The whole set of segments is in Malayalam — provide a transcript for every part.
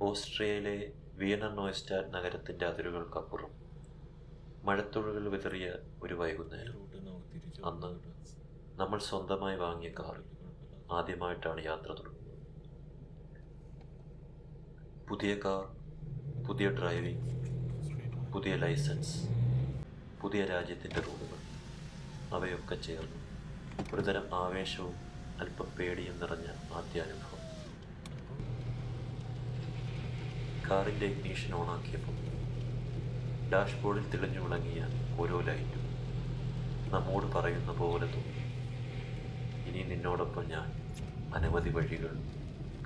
ഓസ്ട്രിയയിലെ വിയന നോയ്സ്റ്റാഡ് നഗരത്തിന്റെ അതിരുകൾക്കപ്പുറം മഴത്തുഴകൾ വിതറിയ ഒരു വൈകുന്നേരം. അന്ന് നമ്മൾ സ്വന്തമായി വാങ്ങിയ കാറിൽ ആദ്യമായിട്ടാണ് യാത്ര തുടങ്ങുന്നത്. പുതിയ കാർ പുതിയ ഡ്രൈവിംഗ് പുതിയ ലൈസൻസ് പുതിയ രാജ്യത്തിന്റെ റോഡുകൾ അവയൊക്കെ ചേർന്ന് ഒരുതരം ആവേശവും അല്പം പേടിയും നിറഞ്ഞ ആദ്യാനുഭവം കാറിന്റെ ഇഗ്നീഷൻ ഓണാക്കിയപ്പോൾ ഡാഷ്ബോർഡിൽ തെളിഞ്ഞു വിളങ്ങിയ ഓരോ ലൈറ്റും നമ്മോട് പറയുന്ന പോലെ തോന്നി. ഇനി നിന്നോടൊപ്പം ഞാൻ അനവധി വഴികൾ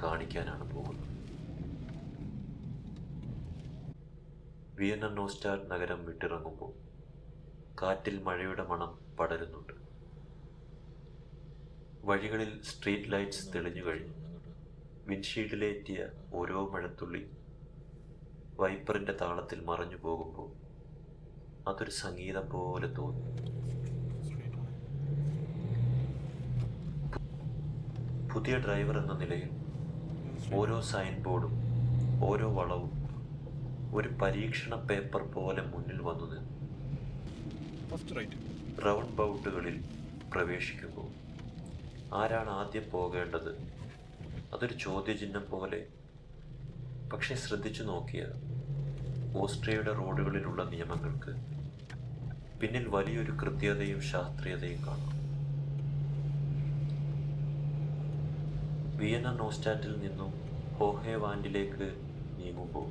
കാണിക്കാനാണ് പോകുന്നത്. വിയന്ന നോസ്റ്റാർ നഗരം വിട്ടിറങ്ങുമ്പോൾ കാറ്റിൽ മഴയുടെ മണം പടരുന്നുണ്ട്. വഴികളിൽ സ്ട്രീറ്റ് ലൈറ്റ്സ് തെളിഞ്ഞു കഴിഞ്ഞു. വിൻഷീൽഡിലേറ്റിയ ഓരോ മഴത്തുള്ളി വൈപ്പറിന്റെ താളത്തിൽ മറഞ്ഞു പോകുമ്പോൾ അതൊരു സംഗീതം പോലെ തോന്നി. പുതിയ ഡ്രൈവർ എന്ന നിലയിൽ ഓരോ സൈൻ ബോർഡും ഓരോ വളവും ഒരു പരീക്ഷണ പേപ്പർ പോലെ മുന്നിൽ വന്നു നിന്നു. റൗണ്ട് ബൗട്ടുകളിൽ പ്രവേശിക്കുമ്പോൾ ആരാണ് ആദ്യം പോകേണ്ടത്? അതൊരു ചോദ്യചിഹ്നം പോലെ പക്ഷെ ശ്രദ്ധിച്ചു നോക്കിയാൽ ഓസ്ട്രിയയുടെ റോഡുകളിലുള്ള നിയമങ്ങൾക്ക് പിന്നിൽ വലിയൊരു കൃത്യതയും ശാസ്ത്രീയതയും കാണാം. വിയന്ന നോസ്റ്റാറ്റിൽ നിന്നും ഹോഹേവാൻഡിലേക്ക് നീങ്ങുമ്പോൾ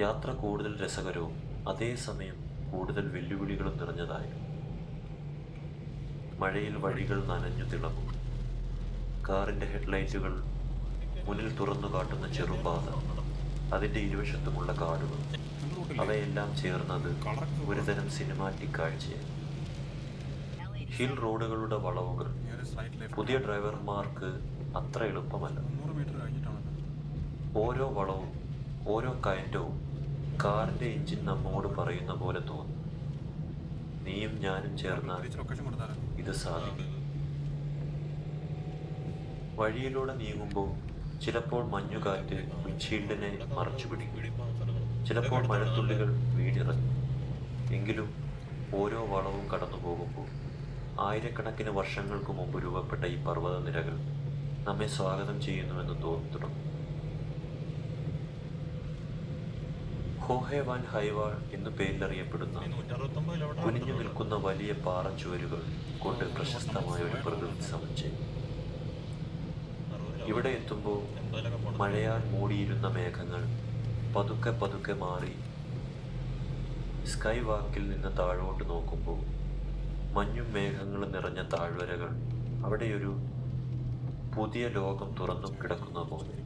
യാത്ര കൂടുതൽ രസകരവും അതേസമയം കൂടുതൽ വെല്ലുവിളികളും നിറഞ്ഞതായിരുന്നു മഴയിൽ വഴികൾ നനഞ്ഞു തിളങ്ങും. കാറിന്റെ ഹെഡ്ലൈറ്റുകൾ മുന്നിൽ തുറന്നു കാട്ടുന്ന ചെറുപാത അതിന്റെ ഇരുവശത്തുമുള്ള കാടുകൾ അവയെല്ലാം ചേർന്നത് ഒരുതരം സിനിമാറ്റിക് കാഴ്ചയാണ്. ഹിൽ റോഡുകളുടെ വളവുകൾ പുതിയ ഡ്രൈവർമാർക്ക് അത്ര എളുപ്പമല്ല. ഓരോ വളവും ഓരോ കയറ്റവും കാറിന്റെ എഞ്ചിൻ നമ്മോട് പറയുന്ന പോലെ തോന്നും. നീയും ഞാനും ലൊക്കേഷൻ ഇത് സാധിക്കും. വഴിയിലൂടെ നീങ്ങുമ്പോൾ ചിലപ്പോൾ മഞ്ഞുകാറ്റ് വിൻഷീൽഡിനെ മറച്ചു പിടിക്കും ചിലപ്പോൾ മഴത്തുള്ളികൾ വീടിറങ്ങും എങ്കിലും ഓരോ വളവും കടന്നു പോകുമ്പോൾ ആയിരക്കണക്കിന് വർഷങ്ങൾക്ക് മുമ്പ് രൂപപ്പെട്ട ഈ പർവത നിരകൾ നമ്മെ സ്വാഗതം ചെയ്യുന്നുവെന്ന് തോന്നി തുടങ്ങും ഹോഹെ വാൻ ഹൈവാൾ എന്നു പേരിലറിയപ്പെടുന്ന കുനിഞ്ഞു നിൽക്കുന്ന വലിയ പാറച്ചുവരുകൾ കൊണ്ട് പ്രശസ്തമായ ഒരു പ്രകൃതി സമുച്ചയം. ഇവിടെ എത്തുമ്പോൾ മഴയാൽ മൂടിയിരുന്ന മേഘങ്ങൾ പതുക്കെ പതുക്കെ മാറി. സ്കൈ വാക്കിൽ നിന്ന് താഴോട്ട് നോക്കുമ്പോൾ മഞ്ഞും മേഘങ്ങളും നിറഞ്ഞ താഴ്വരകൾ അവിടെയൊരു പുതിയ ലോകം തുറന്നു കിടക്കുന്ന പോലെ.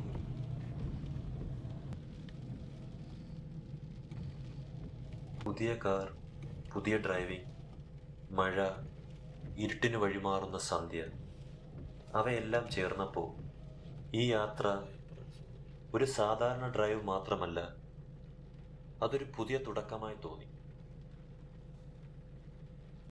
പുതിയ കാർ പുതിയ ഡ്രൈവിംഗ് മഴ ഇരുട്ടിന് വഴിമാറുന്ന സന്ധ്യ അവയെല്ലാം ചേർന്നപ്പോൾ ഈ യാത്ര ഒരു സാധാരണ ഡ്രൈവ് മാത്രമല്ല അതൊരു പുതിയ തുടക്കമായി തോന്നി.